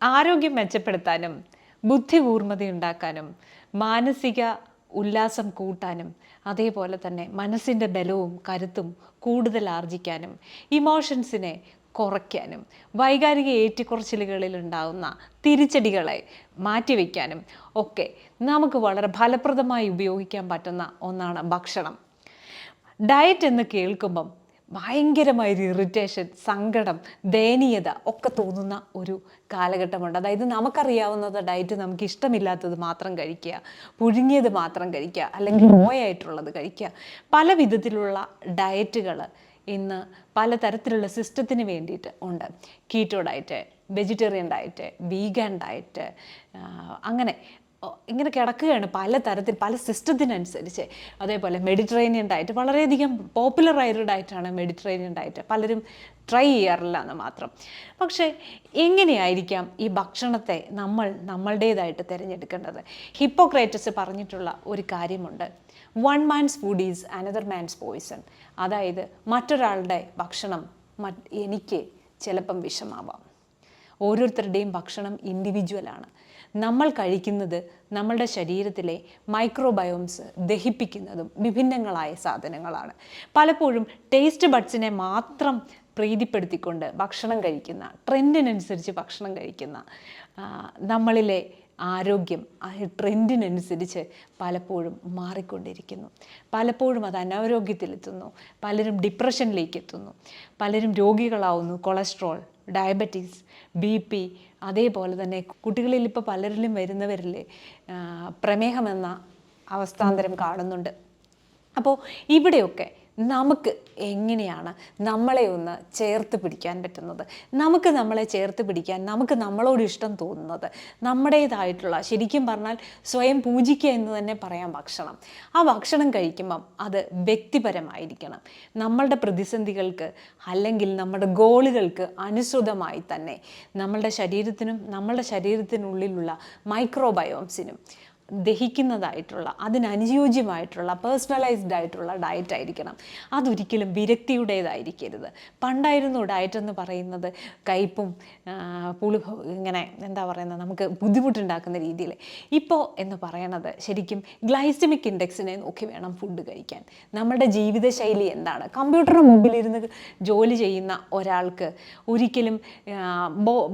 ആരോഗ്യം മെച്ചപ്പെടുത്താനും ബുദ്ധി ഉണ്ടാക്കാനും മാനസിക ഉല്ലാസം കൂട്ടാനും അതേപോലെ തന്നെ മനസ്സിന്റെ ബലവും കരുത്തും കൂടുതൽ ആർജിക്കാനും ഇമോഷൻസിനെ കുറയ്ക്കാനും വൈകാരിക ഏറ്റക്കുറച്ചിലുകളിൽ ഉണ്ടാകുന്ന തിരിച്ചടികളെ മാറ്റിവെക്കാനും ഒക്കെ നമുക്ക് വളരെ ഫലപ്രദമായി ഉപയോഗിക്കാൻ പറ്റുന്ന ഒന്നാണ് ഭക്ഷണം. ഡയറ്റ് എന്ന് കേൾക്കുമ്പം ഭയങ്കരമായൊരു ഇറിറ്റേഷൻ സങ്കടം ദയനീയത ഒക്കെ തോന്നുന്ന ഒരു കാലഘട്ടമുണ്ട്. അതായത് നമുക്കറിയാവുന്നത് ഡയറ്റ് നമുക്ക് ഇഷ്ടമില്ലാത്തത് മാത്രം കഴിക്കുക പുഴുങ്ങിയത് മാത്രം കഴിക്കുക അല്ലെങ്കിൽ മോയായിട്ടുള്ളത് കഴിക്കുക. പല വിധത്തിലുള്ള ഡയറ്റുകൾ ഇന്ന് പലതരത്തിലുള്ള സിസ്റ്റത്തിന് വേണ്ടിയിട്ട് ഉണ്ട്. Keto diet vegetarian diet vegan diet അങ്ങനെ ഇങ്ങനെ കിടക്കുകയാണ് പല തരത്തിൽ പല സിസ്റ്റത്തിനനുസരിച്ച്. അതേപോലെ മെഡിറ്ററേനിയൻ ഡയറ്റ് വളരെയധികം പോപ്പുലറായൊരു ഡയറ്റാണ് മെഡിറ്ററേനിയൻ ഡയറ്റ് പലരും ട്രൈ ചെയ്യാറില്ല എന്ന് മാത്രം. പക്ഷേ എങ്ങനെയായിരിക്കാം ഈ ഭക്ഷണത്തെ നമ്മൾ നമ്മളുടേതായിട്ട് തിരഞ്ഞെടുക്കേണ്ടത്? ഹിപ്പോക്രേറ്റസ് പറഞ്ഞിട്ടുള്ള ഒരു കാര്യമുണ്ട്. One man's food is another man's poison അതായത് മറ്റൊരാളുടെ ഭക്ഷണം എനിക്ക് ചിലപ്പം വിഷമാവാം. ഓരോരുത്തരുടെയും ഭക്ഷണം ഇൻഡിവിജ്വലാണ് നമ്മൾ കഴിക്കുന്നത് നമ്മളുടെ ശരീരത്തിലെ മൈക്രോബയോംസ് ദഹിപ്പിക്കുന്നതും വിഭിന്നങ്ങളായ സാധനങ്ങളാണ്. പലപ്പോഴും ടേസ്റ്റ് ബഡ്സിനെ മാത്രം പ്രീതിപ്പെടുത്തിക്കൊണ്ട് ഭക്ഷണം കഴിക്കുന്ന ട്രെൻഡിനനുസരിച്ച് ഭക്ഷണം കഴിക്കുന്ന നമ്മളിലെ ആരോഗ്യം ആ ട്രെൻഡിനനുസരിച്ച് പലപ്പോഴും മാറിക്കൊണ്ടിരിക്കുന്നു. പലപ്പോഴും അത് അനാരോഗ്യത്തിലെത്തുന്നു. പലരും ഡിപ്രഷനിലേക്ക് എത്തുന്നു പലരും രോഗികളാവുന്നു. കൊളസ്ട്രോൾ ഡയബറ്റീസ് ബി പി അതേപോലെ തന്നെ കുട്ടികളിൽ ഇപ്പോൾ പലരിലും വരുന്നവരിൽ പ്രമേഹമെന്ന അവസ്ഥാന്തരം കാണുന്നുണ്ട്. അപ്പോൾ ഇവിടെയൊക്കെ നമുക്ക് എങ്ങനെയാണ് നമ്മളെ ഒന്ന് ചേർത്ത് പിടിക്കാൻ പറ്റുന്നത്? നമുക്ക് നമ്മളെ ചേർത്ത് പിടിക്കാൻ നമുക്ക് നമ്മളോട് ഇഷ്ടം തോന്നുന്നത്? നമ്മുടേതായിട്ടുള്ള ശരിക്കും പറഞ്ഞാൽ സ്വയം പൂജിക്കുക എന്ന് തന്നെ പറയാം ഭക്ഷണം. ആ ഭക്ഷണം കഴിക്കുമ്പം അത് വ്യക്തിപരമായിരിക്കണം. നമ്മളുടെ പ്രതിസന്ധികൾക്ക് അല്ലെങ്കിൽ നമ്മുടെ ഗോളുകൾക്ക് അനുസൃതമായി തന്നെ നമ്മളുടെ ശരീരത്തിനും നമ്മളുടെ ശരീരത്തിനുള്ളിലുള്ള മൈക്രോബയോംസിനും ദഹിക്കുന്നതായിട്ടുള്ള അതിനനുയോജ്യമായിട്ടുള്ള പേഴ്സണലൈസ്ഡ് ആയിട്ടുള്ള ഡയറ്റ് ആയിരിക്കണം. അതൊരിക്കലും വിരക്തിയുടേതായിരിക്കരുത്. പണ്ടായിരുന്നു ഡയറ്റ് എന്ന് പറയുന്നത് കയ്പും പുളി ഇങ്ങനെ എന്താ പറയുന്നത് നമുക്ക് ബുദ്ധിമുട്ടുണ്ടാക്കുന്ന രീതിയിൽ. ഇപ്പോൾ എന്ന് പറയണത് ശരിക്കും ഗ്ലൈസമിക് ഇൻഡെക്സിനെ നോക്കി വേണം ഫുഡ് കഴിക്കാൻ. നമ്മുടെ ജീവിതശൈലി എന്താണ്? കമ്പ്യൂട്ടറിന് മുമ്പിലിരുന്ന് ജോലി ചെയ്യുന്ന ഒരാൾക്ക് ഒരിക്കലും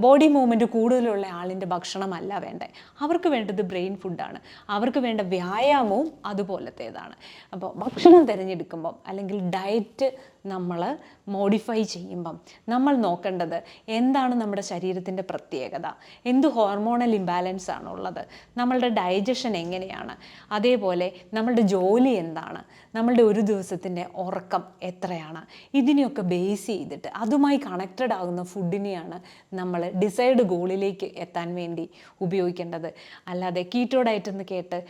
ബോഡി മൂവ്മെന്റ് കൂടുതലുള്ള ആളിന്റെ ഭക്ഷണമല്ല വേണ്ടത്. അവർക്ക് വേണ്ടത് ബ്രെയിൻ ഫുഡാണ് അവർക്ക് വേണ്ട വ്യായാമവും അതുപോലത്തേതാണ്. അപ്പോൾ ഭക്ഷണം തിരഞ്ഞെടുക്കുമ്പം അല്ലെങ്കിൽ ഡയറ്റ് നമ്മൾ മോഡിഫൈ ചെയ്യുമ്പം നമ്മൾ നോക്കേണ്ടത് എന്താണ് നമ്മുടെ ശരീരത്തിന്റെ പ്രത്യേകത? എന്ത് ഹോർമോണൽ ഇംബാലൻസ് ആണ് ഉള്ളത്? നമ്മളുടെ ഡൈജഷൻ എങ്ങനെയാണ്? അതേപോലെ നമ്മളുടെ ജോലി എന്താണ്? നമ്മളുടെ ഒരു ദിവസത്തിന്റെ ഉറക്കം എത്രയാണ്? ഇതിനെയൊക്കെ ബേസ് ചെയ്തിട്ട് അതുമായി കണക്റ്റഡ് ആകുന്ന ഫുഡിനെയാണ് നമ്മൾ ഡിസൈഡ് ഗോളിലേക്ക് എത്താൻ വേണ്ടി ഉപയോഗിക്കേണ്ടത്. അല്ലാതെ കീറ്റോ ഡയറ്റ് എന്ന് കേട്ട്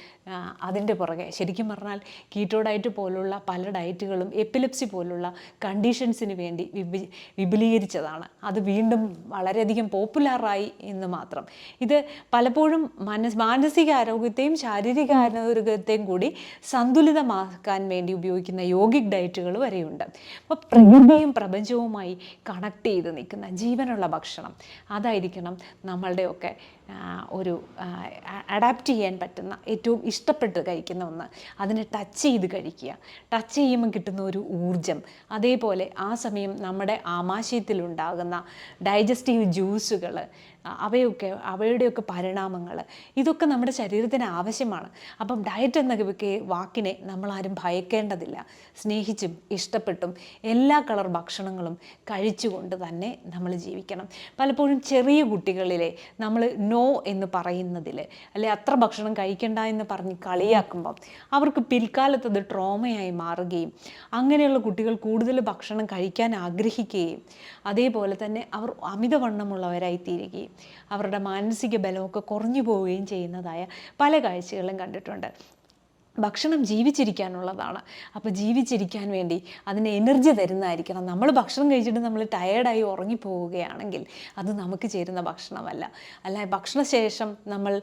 അതിന്റെ പുറകെ ശരിക്കും പറഞ്ഞാൽ കീറ്റോ ഡയറ്റ് പോലുള്ള പല ഡയറ്റുകളും എപ്പിലെപ്സി പോലുള്ള കണ്ടീഷൻസിന് വേണ്ടി വിപു വിപുലീകരിച്ചതാണ്. അത് വീണ്ടും വളരെയധികം പോപ്പുലറായി എന്ന് മാത്രം. ഇത് പലപ്പോഴും മനസ് മാനസിക ആരോഗ്യത്തെയും ശാരീരിക ആരോഗ്യത്തെയും കൂടി സന്തുലിതമാക്കാൻ വേണ്ടി ഉപയോഗിക്കുന്ന യോഗിക് ഡയറ്റുകൾ വരെയുണ്ട്. അപ്പോൾ പ്രകൃതിയും പ്രപഞ്ചവുമായി കണക്ട് ചെയ്ത് നിൽക്കുന്ന ജീവനുള്ള ഭക്ഷണം. അതായിരിക്കണം നമ്മളുടെയൊക്കെ ഒരു അഡാപ്റ്റ് ചെയ്യാൻ പറ്റുന്ന ഏറ്റവും ഇഷ്ടപ്പെട്ട് കഴിക്കുന്ന ഒന്ന്. അതിനെ ടച്ച് ചെയ്ത് കഴിക്കുക. ടച്ച് ചെയ്യുമ്പോൾ കിട്ടുന്ന ഒരു ഊർജം അതേപോലെ ആ സമയം നമ്മുടെ ആമാശയത്തിലുണ്ടാകുന്ന ഡൈജസ്റ്റീവ് ജ്യൂസുകൾ അവയൊക്കെ അവയുടെയൊക്കെ പരിണാമങ്ങൾ ഇതൊക്കെ നമ്മുടെ ശരീരത്തിന് ആവശ്യമാണ്. അപ്പം ഡയറ്റ് എന്ന വാക്കിനെ നമ്മളാരും ഭയക്കേണ്ടതില്ല. സ്നേഹിച്ചും ഇഷ്ടപ്പെട്ടും എല്ലാ കളർ ഭക്ഷണങ്ങളും കഴിച്ചുകൊണ്ട് തന്നെ നമ്മൾ ജീവിക്കണം. പലപ്പോഴും ചെറിയ കുട്ടികളിലെ നമ്മൾ നോ എന്ന് പറയുന്നതിൽ അല്ലെ അത്ര ഭക്ഷണം കഴിക്കണ്ട എന്ന് പറഞ്ഞ് കളിയാക്കുമ്പം അവർക്ക് പിൽക്കാലത്ത് അത് ട്രോമയായി മാറുകയും അങ്ങനെയുള്ള കുട്ടികൾ കൂടുതൽ ഭക്ഷണം കഴിക്കാൻ ആഗ്രഹിക്കുകയും അതേപോലെ തന്നെ അവർ അമിതവണ്ണമുള്ളവരായി തീരുകയും അവരുടെ മാനസിക ബലമൊക്കെ കുറഞ്ഞു പോവുകയും ചെയ്യുന്നതായ പല കാഴ്ചകളും കണ്ടിട്ടുണ്ട്. ഭക്ഷണം ജീവിച്ചിരിക്കാനുള്ളതാണ്. അപ്പോൾ ജീവിച്ചിരിക്കാൻ വേണ്ടി അതിന് എനർജി തരുന്നതായിരിക്കണം. നമ്മൾ ഭക്ഷണം കഴിച്ചിട്ട് നമ്മൾ ടയേർഡായി ഉറങ്ങിപ്പോവുകയാണെങ്കിൽ അത് നമുക്ക് ചേരുന്ന ഭക്ഷണമല്ല. അല്ല ഭക്ഷണശേഷം നമ്മൾ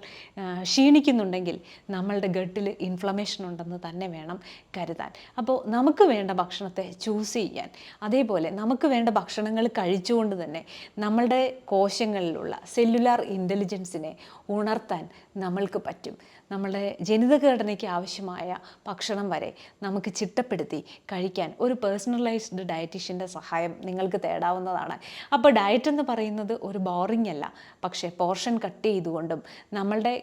ക്ഷീണിക്കുന്നുണ്ടെങ്കിൽ നമ്മളുടെ ഗട്ടിൽ ഇൻഫ്ലമേഷൻ ഉണ്ടെന്ന് തന്നെ വേണം കരുതാൻ. അപ്പോൾ നമുക്ക് വേണ്ട ഭക്ഷണത്തെ ചൂസ് ചെയ്യാൻ. അതേപോലെ നമുക്ക് വേണ്ട ഭക്ഷണങ്ങൾ കഴിച്ചുകൊണ്ട് തന്നെ നമ്മളുടെ കോശങ്ങളിലുള്ള സെല്ലുലാർ ഇന്റലിജൻസിനെ ഉണർത്താൻ നമ്മൾക്ക് പറ്റും. നമ്മളുടെ ജനിതഘടനയ്ക്ക് ആവശ്യമായ ഭക്ഷണം വരെ നമുക്ക് ചിട്ടപ്പെടുത്തി കഴിക്കാൻ ഒരു പേഴ്സണലൈസ്ഡ് ഡയറ്റീഷ്യന്റെ സഹായം നിങ്ങൾക്ക് തേടാവുന്നതാണ്. അപ്പോൾ ഡയറ്റ് എന്ന് പറയുന്നത് ഒരു ബോറിംഗ് അല്ല. പക്ഷേ പോർഷൻ കട്ട് ചെയ്തുകൊണ്ടും നമ്മളുടെ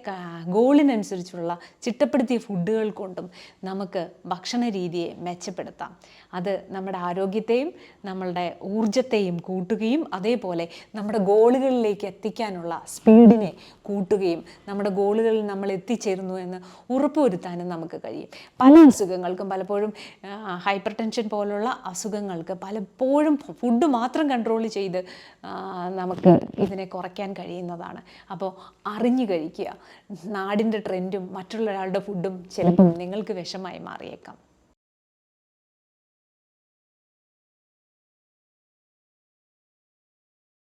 ഗോളിനനുസരിച്ചുള്ള ചിട്ടപ്പെടുത്തിയ ഫുഡുകൾ കൊണ്ടും നമുക്ക് ഭക്ഷണ രീതിയെ മെച്ചപ്പെടുത്താം. അത് നമ്മുടെ ആരോഗ്യത്തെയും നമ്മളുടെ ഊർജത്തെയും കൂട്ടുകയും അതേപോലെ നമ്മുടെ ഗോളുകളിലേക്ക് എത്തിക്കാനുള്ള സ്പീഡിനെ കൂട്ടുകയും നമ്മുടെ ഗോളുകളിൽ നമ്മൾ എത്തിച്ചേരുന്നു എന്ന് ഉറപ്പുവരുത്താനും നമുക്ക് കഴിയും. പല അസുഖങ്ങൾക്കും പലപ്പോഴും ഹൈപ്പർ ടെൻഷൻ പോലുള്ള അസുഖങ്ങൾക്ക് പലപ്പോഴും ഫുഡ് മാത്രം കൺട്രോൾ ചെയ്ത് നമുക്ക് ഇതിനെ കുറയ്ക്കാൻ കഴിയുന്നതാണ്. അപ്പോൾ അറിഞ്ഞു കഴിക്കുക. നാടിന്റെ ട്രെൻഡും മറ്റുള്ള ഒരാളുടെ ഫുഡും ചിലപ്പം നിങ്ങൾക്ക് വിഷമായി മാറിയേക്കാം.